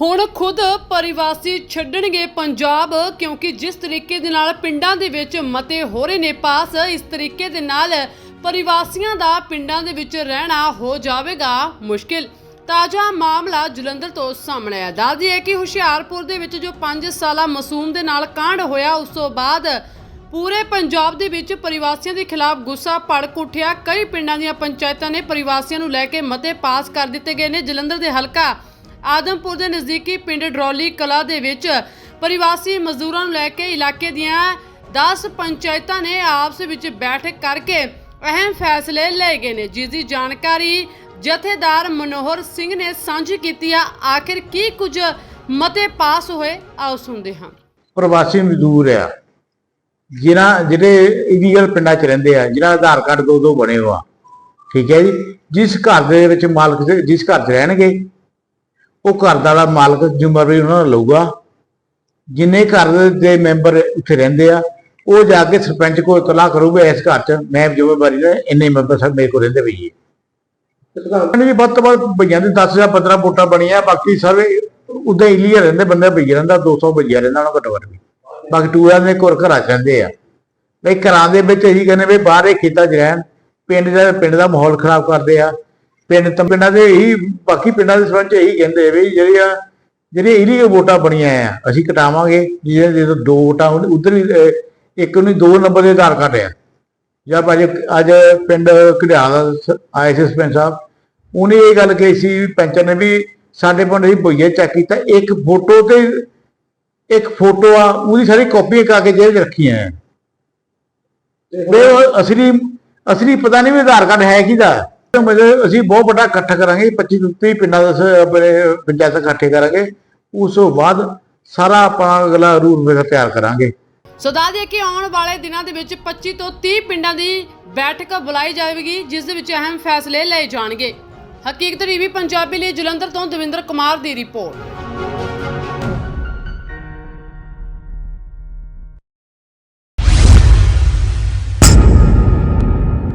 ਹੁਣ ਖੁਦ ਪਰਿਵਾਸੀ ਛੱਡਣਗੇ ਪੰਜਾਬ, ਕਿਉਂਕਿ ਜਿਸ ਤਰੀਕੇ ਦੇ ਨਾਲ ਪਿੰਡਾਂ ਦੇ ਵਿੱਚ ਮਤੇ ਹੋ ਰਹੇ ਨੇ ਪਾਸ, ਇਸ ਤਰੀਕੇ ਦੇ ਨਾਲ ਪਰਿਵਾਸੀਆਂ ਦਾ ਪਿੰਡਾਂ ਦੇ ਵਿੱਚ ਰਹਿਣਾ ਹੋ ਜਾਵੇਗਾ ਮੁਸ਼ਕਿਲ। ਤਾਜ਼ਾ ਮਾਮਲਾ ਜਲੰਧਰ ਤੋਂ ਸਾਹਮਣੇ ਆਇਆ। ਦੱਸਦੀ ਹੈ ਕਿ ਹੁਸ਼ਿਆਰਪੁਰ ਦੇ ਵਿੱਚ ਜੋ 5 ਸਾਲਾ ਮਾਸੂਮ ਦੇ ਨਾਲ ਕਾਂਡ ਹੋਇਆ, ਉਸ ਤੋਂ ਬਾਅਦ ਪੂਰੇ ਪੰਜਾਬ ਦੇ ਵਿੱਚ ਪਰਿਵਾਸੀਆਂ ਦੇ ਖਿਲਾਫ ਗੁੱਸਾ, ਭੜਕ ਉੱਠਿਆ। ਕਈ ਪਿੰਡਾਂ ਦੀਆਂ ਪੰਚਾਇਤਾਂ ਨੇ ਪਰਿਵਾਸੀਆਂ ਨੂੰ ਲੈ ਕੇ ਮਤੇ ਪਾਸ ਕਰ ਦਿੱਤੇ ਗਏ ਨੇ। ਜਲੰਧਰ ਦੇ ਹਲਕਾ ਆਦਮਪੁਰ ਦੇ ਨਜ਼ਦੀਕੀ ਪਿੰਡ ਡਰੋਲੀ ਕਲਾ ਦੇ ਵਿੱਚ ਪਰਿਵਾਸੀ ਮਜ਼ਦੂਰਾਂ ਨੂੰ ਲੈ ਕੇ ਇਲਾਕੇ ਦੀਆਂ 10 ਪੰਚਾਇਤਾਂ ਨੇ ਆਪਸ ਵਿੱਚ ਬੈਠਕ ਕਰਕੇ ਅਹਿਮ ਫੈਸਲੇ ਲਏ ਗਏ ਨੇ। ਜਿਸ ਦੀ ਜਾਣਕਾਰੀ ਜਥੇਦਾਰ ਮਨੋਹਰ ਸਿੰਘ ਨੇ ਸਾਂਝੀ ਕੀਤੀ ਆ। ਆਖਿਰ ਕੀ ਕੁਝ ਮਤੇ ਪਾਸ ਹੋਏ? ਆਓ ਸੁਣਦੇ ਹਾਂ। ਪ੍ਰਵਾਸੀ ਮਜ਼ਦੂਰ ਆ। ਜਿਨ੍ਹਾਂ ਜਿਹੜੇ ਇਲੀਗਲ ਪਿੰਡਾਂ 'ਚ ਰਹਿੰਦੇ ਆ, ਜਿਨ੍ਹਾਂ ਆਧਾਰ ਕਾਰਡ ਦੋ ਦੋ ਬਣੇ ਹੋਆ ਠੀਕ ਹੈ ਜੀ? ਜਿਸ ਘਰ ਦੇ ਵਿੱਚ ਮਾਲਕ ਜਿਸ ਘਰ 'ਚ ਰਹਿਣਗੇ, ਉਹ ਘਰ ਦਾ ਮਾਲਕ ਜ਼ਿੰਮੇਵਾਰੀ ਉਹਨਾਂ ਦਾ ਲਊਗਾ। ਜਿੰਨੇ ਘਰ ਦੇ ਮੈਂਬਰ ਉੱਥੇ ਰਹਿੰਦੇ ਆ, ਉਹ ਜਾ ਕੇ ਸਰਪੰਚ ਕੋਲ ਇਤਲਾਹ ਕਰੂਗਾ ਇਸ ਘਰ 'ਚ, ਮੈਂ ਜ਼ਿੰਮੇਵਾਰੀ ਦਾ, ਇੰਨੇ ਮੈਂਬਰ ਸਭ ਮੇਰੇ ਕੋਲ ਰਹਿੰਦੇ ਪਈ ਸਰਕਾਰ ਜੀ, ਵੱਧ ਤੋਂ ਵੱਧ ਭਈਆਂ ਦੇ 10 ਜਾਂ 15 ਵੋਟਾਂ ਬਣੀਆਂ, ਬਾਕੀ ਸਾਰੇ ਉਦਾਂ ਇਲੀਗਲ ਰਹਿੰਦੇ, ਬੰਦੇ ਭਈਆ ਰਹਿੰਦਾ 200 ਭਈਆ ਰਹਿੰਦਾ, ਉਹਨਾਂ ਘੱਟੋ ਘੱਟ ਵੀ। ਬਾਕੀ ਟੂਰਾਂ ਦੇ ਕੋਲ ਘਰਾਂ 'ਚ ਆ। ਬਈ ਘਰਾਂ ਦੇ ਵਿੱਚ ਇਹੀ ਕਹਿੰਦੇ ਵੀ ਬਾਹਰ ਖੇਤਾਂ 'ਚ ਰਹਿਣ, ਪਿੰਡ ਦਾ ਪਿੰਡ ਦਾ ਮਾਹੌਲ ਖਰਾਬ ਕਰਦੇ ਆ। ਪਿੰਡ ਤਾਂ ਪਿੰਡਾਂ ਦੇ ਇਹੀ, ਬਾਕੀ ਪਿੰਡਾਂ ਦੇ ਸਰਪੰਚ ਇਹੀ ਕਹਿੰਦੇ ਵੀ ਜਿਹੜੀਆਂ ਜਿਹੜੀਆਂ ਇਲੀਗਲ ਵੋਟਾਂ ਬਣੀਆਂ ਆ, ਅਸੀਂ ਕਟਾਵਾਂਗੇ ਜਿਹੜੇ ਜਦੋਂ ਦੋ ਵੋਟਾਂ ਉਧਰ ਵੀ ਇੱਕ ਨੂੰ ਦੋ ਨੰਬਰ ਦੇ ਆਧਾਰ ਕਾਰਡ ਆ। ਜਦ ਅੱਜ ਅੱਜ ਪਿੰਡ ਘੜਿਆਲ ਆਏ ਸੀ ਸਰਪੰਚ ਸਾਹਿਬ, ਉਹਨੇ ਇਹ ਗੱਲ ਕਹੀ ਸੀ, ਵੀ ਨੇ ਵੀ ਸਾਡੇ ਪਿੰਡ ਦੀ ਬੋਈਏ ਚੈੱਕ ਕੀਤਾ, ਇੱਕ ਫੋਟੋ ਤੇ ਇੱਕ ਫੋਟੋ ਆ, ਉਹਦੀ ਸਾਰੀ ਕਾਪੀ ਕਾ ਕੇ ਜੇਬ 'ਚ ਰੱਖੀਆਂ ਆ। ਤੇ ਉਹ ਅਸਲੀ ਅਸਲੀ ਪਤਾ ਨਹੀਂ ਵੀ ਆਧਾਰ ਕਾਰਡ ਹੈ ਕਿਹਦਾ। ਮਤਲਬ ਅਸੀਂ ਬਹੁਤ ਵੱਡਾ ਇਕੱਠ ਕਰਾਂਗੇ 25 30 ਪਿੰਡਾਂ ਦਾ ਆਪਣੇ ਪੰਚਾਇਤ ਇਕੱਠੇ ਕਰਾਂਗੇ। ਉਸ ਤੋਂ ਬਾਅਦ ਸਾਰਾ ਆਪਣਾ ਅਗਲਾ ਰੂਲ ਵੇਖ ਤਿਆਰ ਕਰਾਂਗੇ। ਸੋ ਦੱਸ ਦਈਏ ਕਿ ਆਉਣ ਵਾਲੇ ਦਿਨਾਂ ਦੇ ਵਿੱਚ 25 ਤੋਂ 30 ਪਿੰਡਾਂ ਦੀ ਬੈਠਕ ਬੁਲਾਈ ਜਾਵੇਗੀ, ਜਿਸ ਦੇ ਵਿੱਚ ਅਹਿਮ ਫੈਸਲੇ ਲਏ ਜਾਣਗੇ। ਹਕੀਕਤ ਟੀਵੀ ਪੰਜਾਬੀ ਲਈ ਜਲੰਧਰ ਤੋਂ ਦਵਿੰਦਰ ਕੁਮਾਰ ਦੀ ਰਿਪੋਰਟ।